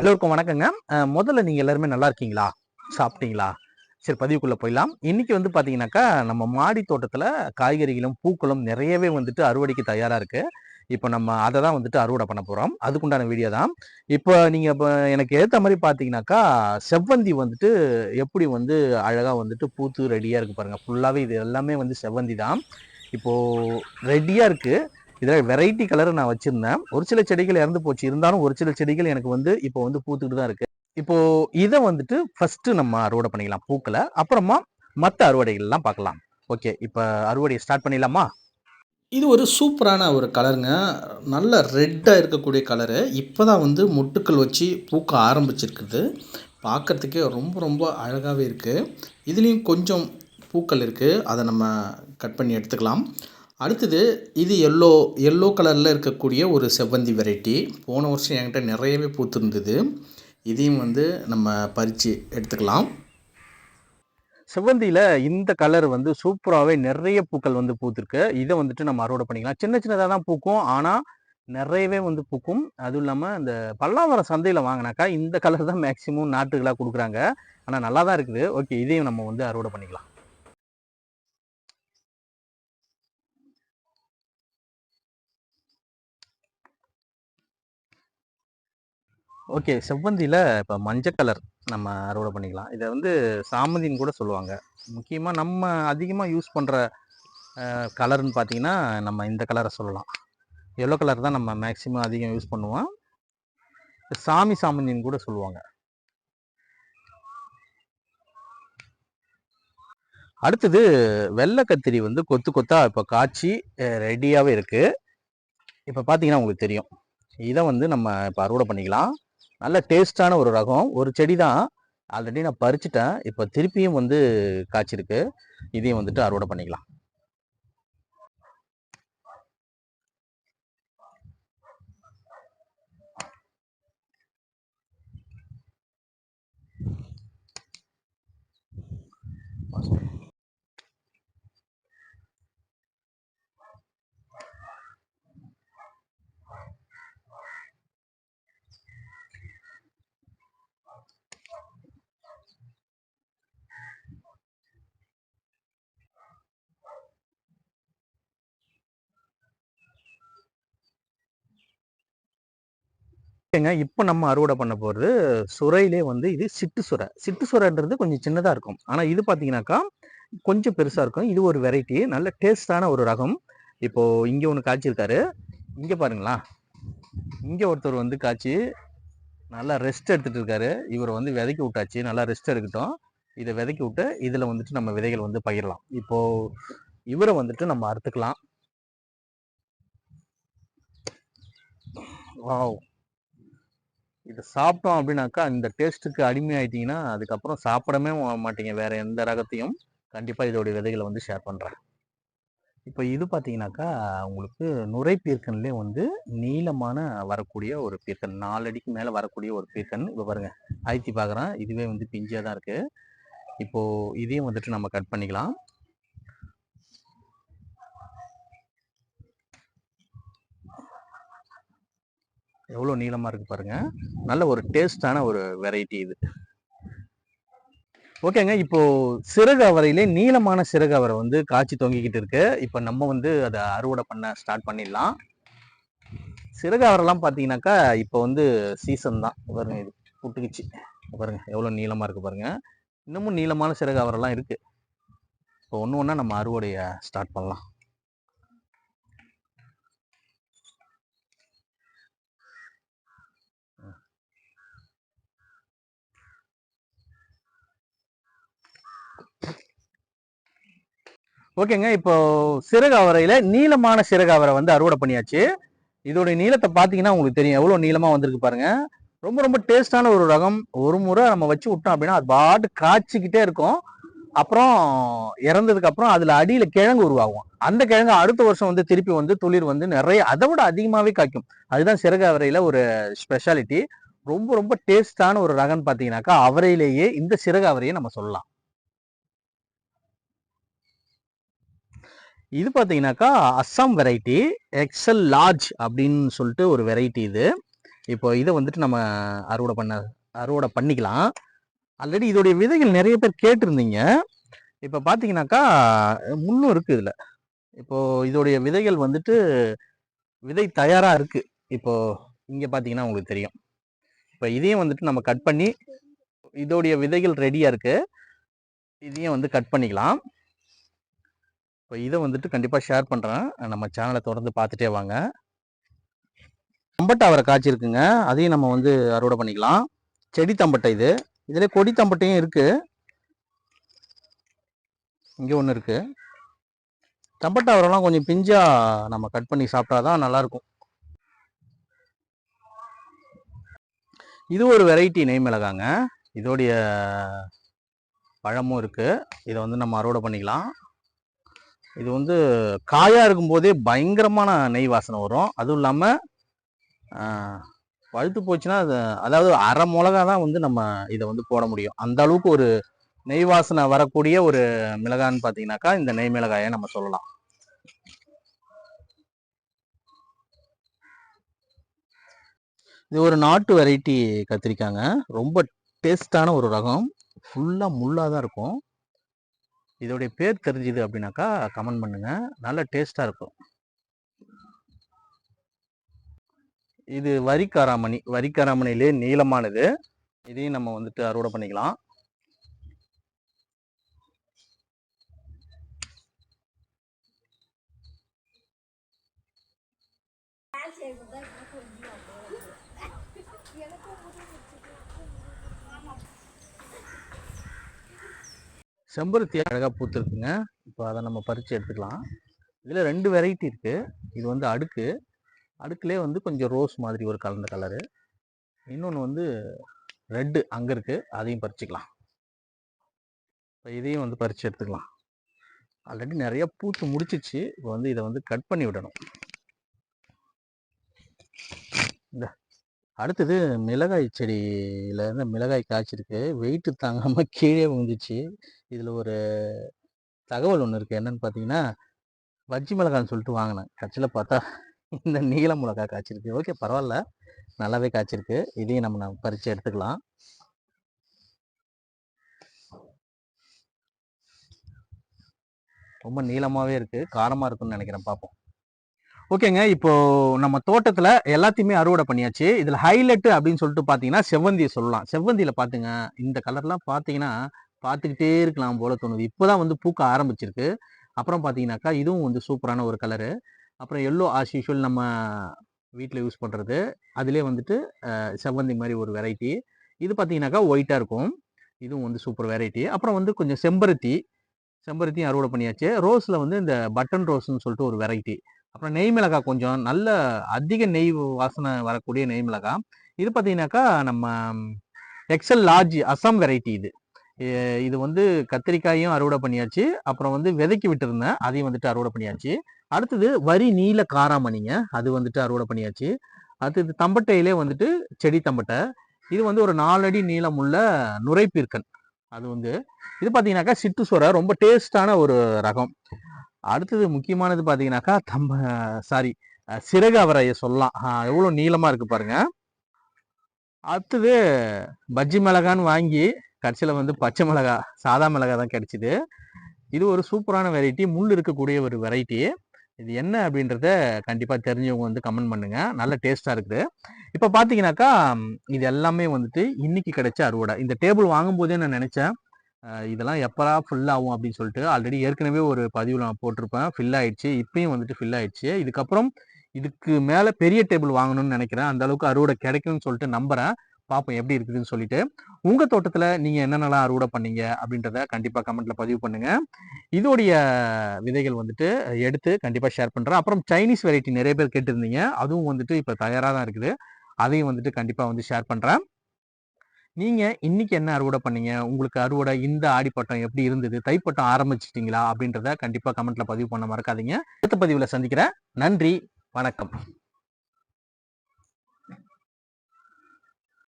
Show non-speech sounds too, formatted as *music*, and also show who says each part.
Speaker 1: எல்லோருக்கும் வணக்கங்க. முதல்ல நீங்கள் எல்லாருமே நல்லா இருக்கீங்களா? சாப்பிட்டீங்களா? சரி பதிவுக்குள்ளே போயிடலாம். இன்றைக்கி வந்து பார்த்தீங்கன்னாக்கா நம்ம மாடி தோட்டத்தில் காய்கறிகளும் பூக்களும் நிறையவே வந்துட்டு அறுவடைக்கு தயாராக இருக்குது இப்போ நம்ம அதை தான் வந்துட்டு அறுவடை பண்ண போகிறோம் அதுக்குண்டான வீடியோ தான். இப்போ நீங்கள் இப்போ எனக்கு ஏற்ற மாதிரி பார்த்தீங்கன்னாக்கா செவ்வந்தி வந்துட்டு எப்படி வந்து அழகாக வந்துட்டு பூத்து ரெடியாக இருக்குது பாருங்கள் ஃபுல்லாகவே இது எல்லாமே வந்து செவ்வந்தி தான். இப்போது ரெடியாக இருக்குது இதில் வெரைட்டி கலர் நான் வச்சுருந்தேன். ஒரு சில செடிகள் இறந்து போச்சு. இருந்தாலும் ஒரு சில செடிகள் எனக்கு வந்து இப்போ வந்து பூத்துக்கிட்டு தான் இருக்குது இப்போ இதை வந்துட்டு ஃபர்ஸ்ட் நம்ம அறுவடை பண்ணிக்கலாம் பூக்களை அப்புறமா மற்ற அறுவடைகள்லாம் பார்க்கலாம். ஓகே இப்போ அறுவடையை ஸ்டார்ட் பண்ணிடலாமா?
Speaker 2: இது ஒரு சூப்பரான ஒரு கலருங்க நல்ல ரெட்டாக இருக்கக்கூடிய கலரு இப்போ தான் வந்து முட்டுக்கள் வச்சு பூக்க ஆரம்பிச்சிருக்குது. பார்க்கறதுக்கே ரொம்ப ரொம்ப அழகாகவே இருக்குது இதுலேயும் கொஞ்சம் பூக்கள் இருக்குது அதை நம்ம கட் பண்ணி எடுத்துக்கலாம். அடுத்தது இது எல்லோ எல்லோ கலரில் இருக்கக்கூடிய ஒரு செவ்வந்தி வெரைட்டி போன வருஷம் என்கிட்ட நிறையவே பூத்துருந்தது. இதையும் வந்து நம்ம பறித்து எடுத்துக்கலாம்.
Speaker 1: செவ்வந்தியில் இந்த கலர் வந்து சூப்பராகவே நிறைய பூக்கள் வந்து பூத்துருக்கு. இதை வந்துட்டு நம்ம அறுவடை பண்ணிக்கலாம். சின்ன சின்னதாக தான் பூக்கும். ஆனால் நிறையவே வந்து பூக்கும். அதுவும் இல்லாமல் இந்த பல்லாவரம் சந்தையில் வாங்கினாக்கா இந்த கலர் தான் மேக்ஸிமம் நாட்டுகளாக கொடுக்குறாங்க. ஆனால் நல்லா தான் இருக்குது. ஓகே இதையும் நம்ம வந்து அறுவடை பண்ணிக்கலாம். ஓகே. செவ்வந்தியில் இப்போ மஞ்சள் கலர் நம்ம அறுவடை பண்ணிக்கலாம். இதை வந்து சாமந்தின்னு கூட சொல்லுவாங்க. முக்கியமாக நம்ம அதிகமாக யூஸ் பண்ணுற கலர்னு பார்த்தீங்கன்னா நம்ம இந்த கலரை சொல்லலாம். எல்லோ கலர் தான் நம்ம மேக்ஸிமம் அதிகம் யூஸ் பண்ணுவோம். சாமி சாமந்தின்னு கூட சொல்லுவாங்க. அடுத்தது வெள்ளை கத்திரி வந்து கொத்து கொத்தாக இப்போ காய்ச்சி ரெடியாகவே இருக்குது இப்போ பார்த்தீங்கன்னா உங்களுக்கு தெரியும். இதை வந்து நம்ம இப்போ அறுவடை பண்ணிக்கலாம். நல்ல டேஸ்டான ஒரு ரகம். ஒரு செடி தான் ஆல்ரெடி நான் பறிச்சுட்டேன். இப்போ திருப்பியும் வந்து காய்ச்சிருக்கு. இதையும் வந்துட்டு அறுவடை பண்ணிக்கலாம். ஓகேங்க இப்போ நம்ம அறுவடை பண்ண போகிறது சுரையிலே வந்து இது சிட்டு சுரை. சிட்டு சுரைன்றது கொஞ்சம் சின்னதாக இருக்கும். ஆனால் இது பார்த்தீங்கன்னாக்கா கொஞ்சம் பெருசாக இருக்கும். இது ஒரு வெரைட்டி நல்ல டேஸ்டான ஒரு ரகம். இப்போது இங்கே ஒன்று காய்ச்சிருக்காரு. இங்கே பாருங்களா. இங்கே ஒருத்தர் வந்து காய்ச்சி நல்லா ரெஸ்ட் எடுத்துகிட்டு இருக்காரு. இவரை வந்து விதைக்கி விட்டாச்சு. நல்லா ரெஸ்ட் எடுக்கட்டும். இதை விதைக்கி விட்டு இதில் வந்துட்டு நம்ம விதைகள் வந்து பகிரலாம் இப்போது இவரை வந்துட்டு நம்ம அறுத்துக்கலாம். வாவ். இதை சாப்பிட்டோம் அப்படின்னாக்கா இந்த டேஸ்ட்டுக்கு அடிமையாயிட்டிங்கன்னா அதுக்கப்புறம் சாப்பிடவே மாட்டீங்க. வேற எந்த ரகத்தையும். கண்டிப்பாக இதோடைய விதைகளை வந்து ஷேர் பண்ணுறேன் இப்போ இது பார்த்தீங்கன்னாக்கா உங்களுக்கு நுரை பீர்க்கன்லேயே வந்து நீளமான வரக்கூடிய ஒரு பீர்க்கன் நாலு அடிக்கு மேலே வரக்கூடிய ஒரு பீர்க்கன். இப்போ பாருங்கள் ஆய்த்தி பார்க்குறேன் இதுவே வந்து பிஞ்சியாக தான் இருக்குது இப்போது இதையும் வந்துட்டு நம்ம கட் பண்ணிக்கலாம். எவ்வளோ நீளமாக இருக்குது பாருங்க. நல்ல ஒரு டேஸ்டான ஒரு வெரைட்டி இது. ஓகேங்க. இப்போ சிறகு அவரையிலே நீளமான சிறகு அவரை வந்து காய்ச்சி தொங்கிக்கிட்டு இருக்கு. இப்போ நம்ம வந்து அதை அறுவடை பண்ண ஸ்டார்ட் பண்ணிடலாம். சிறகு அவரெல்லாம் பார்த்தீங்கன்னாக்கா இப்போ வந்து சீசன் தான். பாருங்க இது புட்டுக்குச்சு. பாருங்க எவ்வளோ நீளமாக இருக்குது பாருங்க. இன்னமும் நீளமான சிறகு அவரெல்லாம் இருக்குது இப்போ ஒன்று ஒன்றா நம்ம அறுவடையை ஸ்டார்ட் பண்ணலாம். ஓகேங்க இப்போ சிறகு அவரையில நீளமான சிறகு அவரை வந்து அறுவடை பண்ணியாச்சு. இதோட நீளத்தை பார்த்தீங்கன்னா உங்களுக்கு தெரியும். எவ்வளோ நீளமாக வந்திருக்கு பாருங்க. ரொம்ப ரொம்ப டேஸ்டான ஒரு ரகம். ஒரு முறை நம்ம வச்சு விட்டோம் அப்படின்னா அது பாட்டு காய்ச்சிக்கிட்டே இருக்கும். அப்புறம் இறந்ததுக்கு அப்புறம் அதுல அடியில் கிழங்கு உருவாகும். அந்த கிழங்கு அடுத்த வருஷம் வந்து திருப்பி வந்து துளிர் வந்து நிறைய அதை விட அதிகமாகவே காய்க்கும். அதுதான் சிறகு அவரையில ஒரு ஸ்பெஷாலிட்டி ரொம்ப ரொம்ப டேஸ்டான ஒரு ரகம்னு பார்த்தீங்கன்னாக்கா அவரையிலேயே இந்த சிறகு அவரையை நம்ம சொல்லலாம். இது பார்த்தீங்கன்னாக்கா அஸ்ஸாம் வெரைட்டி எக்ஸல் லார்ஜ் அப்படின்னு சொல்லிட்டு ஒரு வெரைட்டி இது. இப்போ இதை வந்துட்டு நம்ம அறுவடை பண்ண அறுவடை பண்ணிக்கலாம். ஆல்ரெடி இதோடைய விதைகள் நிறைய பேர் கேட்டிருந்தீங்க. இப்போ பார்த்தீங்கன்னாக்கா முன்னும் இருக்குது இதில். இப்போது இதோடைய விதைகள் வந்துட்டு விதை தயாராக இருக்குது இப்போது இங்கே பார்த்தீங்கன்னா உங்களுக்கு தெரியும். இப்போ இதையும் வந்துட்டு நம்ம கட் பண்ணி இதோடைய விதைகள் ரெடியாக இருக்குது இதையும் வந்து கட் பண்ணிக்கலாம். இப்போ இதை வந்துட்டு கண்டிப்பாக ஷேர் பண்ணுறேன் நம்ம சேனலை தொடர்ந்து பார்த்துட்டே வாங்க. தம்பட்டை அவரை காய்ச்சிருக்குங்க அதையும் நம்ம வந்து அறுவடை பண்ணிக்கலாம். செடி தம்பட்டை இது. இதில் கொடி தம்பட்டையும் இருக்குது இங்கே ஒன்று இருக்குது தம்பட்டை அவரெல்லாம் கொஞ்சம் பிஞ்சாக நம்ம கட் பண்ணி சாப்பிட்டா தான் நல்லாயிருக்கும். இது ஒரு வெரைட்டி நெய் மிளகாங்க இதோடைய பழமும் இருக்குது இதை வந்து நம்ம அறுவடை பண்ணிக்கலாம். இது வந்து காயாக இருக்கும்போதே பயங்கரமான நெய் வாசனை வரும். அதுவும் இல்லாமல் பழுத்து போச்சுன்னா அது அதாவது அரை மிளகா தான் வந்து நம்ம இதை வந்து போட முடியும். அந்த அளவுக்கு ஒரு நெய் வாசனை வரக்கூடிய ஒரு மிளகான்னு பார்த்தீங்கன்னாக்கா இந்த நெய் மிளகாயை நம்ம சொல்லலாம். இது ஒரு நாட்டு வெரைட்டி கத்திரிக்காங்க. ரொம்ப டேஸ்டான ஒரு ரகம். ஃபுல்லாக முள்ளாக தான் இருக்கும். இதோடைய பேர் தெரிஞ்சுது அப்படின்னாக்கா கமெண்ட் பண்ணுங்க. நல்ல டேஸ்டாக இருக்கும். இது வரிக்காராமணி. வரிக்காராமணிலே நீளமானது. இதையும் நம்ம வந்துட்டு அறுவடை பண்ணிக்கலாம். *laughs* செம்பருத்தி அழகாக பூத்துருக்குங்க. இப்போ அதை நம்ம பறித்து எடுத்துக்கலாம். இதில் ரெண்டு வெரைட்டி இருக்குது இது வந்து அடுக்கு. அடுக்குலேயே வந்து கொஞ்சம் ரோஸ் மாதிரி ஒரு கலந்த கலரு இன்னொன்று வந்து ரெட்டு அங்கே இருக்குது அதையும் பறிச்சுக்கலாம். இப்போ இதையும் வந்து பறித்து எடுத்துக்கலாம். ஆல்ரெடி நிறைய பூத்து முடிச்சிச்சு. இப்போ வந்து இதை வந்து கட் பண்ணி விடணும். இந்த அடுத்தது மிளகாய் செடியில் இருந்து மிளகாய் காய்ச்சிருக்கு. வெயிட்டு தாங்காமல் கீழே விழுந்துச்சு. இதில் ஒரு தகவல் ஒன்று இருக்குது என்னன்னு பார்த்தீங்கன்னா வஜ்ஜி மிளகான்னு சொல்லிட்டு வாங்கினேன். கட்சியில் பார்த்தா இந்த நீல மிளகா காய்ச்சிருக்கு. ஓகே பரவாயில்ல. நல்லாவே காய்ச்சிருக்கு. இதையும் நம்ம நம்ம பறித்து எடுத்துக்கலாம். ரொம்ப நீளமாகவே இருக்குது காரமாக இருக்குன்னு நினைக்கிறேன். பார்ப்போம் ஓகேங்க. இப்போ நம்ம தோட்டத்தில் எல்லாத்தையுமே அறுவடை பண்ணியாச்சு. இதில் ஹைலைட்டு அப்படின்னு சொல்லிட்டு பார்த்தீங்கன்னா செவ்வந்தியை சொல்லலாம். செவ்வந்தியில் பார்த்துங்க இந்த கலர்லாம் பார்த்தீங்கன்னா பார்த்துக்கிட்டே இருக்கலாம் போல தோணுது. இப்போதான் வந்து பூக்க ஆரம்பிச்சிருக்கு. அப்புறம் பார்த்தீங்கன்னாக்கா இதுவும் வந்து சூப்பரான ஒரு கலரு அப்புறம் எல்லோ ஆஸ் யூஷுவல் நம்ம வீட்டில் யூஸ் பண்ணுறது அதிலே வந்துட்டு செவ்வந்தி மாதிரி ஒரு வெரைட்டி இது பார்த்தீங்கன்னாக்கா ஒயிட்டாக இருக்கும். இதுவும் வந்து சூப்பர் வெரைட்டி அப்புறம் வந்து கொஞ்சம் செம்பருத்தி. செம்பருத்தியும் அறுவடை பண்ணியாச்சு. ரோஸில் வந்து இந்த பட்டன் ரோஸ்னு சொல்லிட்டு ஒரு வெரைட்டி அப்புறம் நெய் மிளகாய் கொஞ்சம் நல்ல அதிக நெய் வாசனை வரக்கூடிய நெய் மிளகாய். இது பார்த்தீங்கன்னாக்கா நம்ம எக்ஸல் லார்ஜ் அசாம் வெரைட்டி இது. இது வந்து கத்திரிக்காயும் அறுவடை பண்ணியாச்சு. அப்புறம் வந்து விதைக்கு விட்டுருந்தேன். அதையும் வந்துட்டு அறுவடை பண்ணியாச்சு. அடுத்தது வரி நீல காராமணிங்க. அது வந்துட்டு அறுவடை பண்ணியாச்சு. அடுத்தது தம்பட்டையிலே வந்துட்டு செடி தம்பட்டை. இது வந்து ஒரு நாலடி நீளமுள்ள நுரைப்பீர்க்கன். அது வந்து இது பார்த்தீங்கன்னாக்கா சிட்டுசோரை ரொம்ப டேஸ்டான ஒரு ரகம். அடுத்தது முக்கியமானது பார்த்தீங்கன்னாக்கா தம்ப சாரி சிறகு அவரையை சொல்லலாம். எவ்வளோ நீளமாக இருக்குது பாருங்கள் அடுத்தது பஜ்ஜி மிளகான்னு வாங்கி கடைசியில் வந்து பச்சை மிளகா சாதா மிளகா தான் கிடைச்சிது இது ஒரு சூப்பரான வெரைட்டி முள் இருக்கக்கூடிய ஒரு வெரைட்டி இது என்ன அப்படின்றத கண்டிப்பாக தெரிஞ்சவங்க வந்து கமெண்ட் பண்ணுங்க. நல்ல டேஸ்ட்டாக இருக்குது. இப்போ பார்த்தீங்கன்னாக்கா இது எல்லாமே வந்துட்டு இன்னைக்கு கிடைச்ச அறுவடை. இந்த டேபிள் வாங்கும்போதே நான் நினச்சேன் இதெல்லாம் எப்பரா ஃபில் ஆகும் அப்படின்னு சொல்லிட்டு. ஆல்ரெடி ஏற்கனவே ஒரு பதிவில் நான் போட்டிருப்பேன். ஃபில் ஆயிடுச்சு. இப்பயும் வந்துட்டு ஃபில் ஆயிடுச்சு. இதுக்கப்புறம் இதுக்கு மேலே பெரிய டேபிள் வாங்கணும்னு நினைக்கிறேன். அந்த அளவுக்கு அறுவடை கிடைக்கும்னு சொல்லிட்டு நம்புறேன். பார்ப்போம் எப்படி இருக்குதுன்னு சொல்லிட்டு. உங்க தோட்டத்துல நீங்க என்னென்னலாம் அறுவடை பண்ணீங்க அப்படின்றத கண்டிப்பா கமெண்ட்ல பதிவு பண்ணுங்க. இதோடைய விதைகள் வந்துட்டு எடுத்து கண்டிப்பா ஷேர் பண்றேன். அப்புறம் சைனீஸ் வெரைட்டி நிறைய பேர் கேட்டிருந்தீங்க. அதுவும் வந்துட்டு இப்ப தயாரா தான் இருக்குது. அதையும் வந்துட்டு கண்டிப்பா வந்து ஷேர் பண்றேன். நீங்க இன்னைக்கு என்ன அறுவடை பண்ணீங்க? உங்களுக்கு அறுவடை இந்த ஆடிப்பட்டம் எப்படி இருந்தது? தைப்பட்டம் ஆரம்பிச்சிட்டிங்களா? அப்படின்றத கண்டிப்பா கமெண்ட்ல பதிவு பண்ண மறக்காதீங்க. அடுத்த பதிவுல சந்திக்கிறேன். நன்றி. வணக்கம்.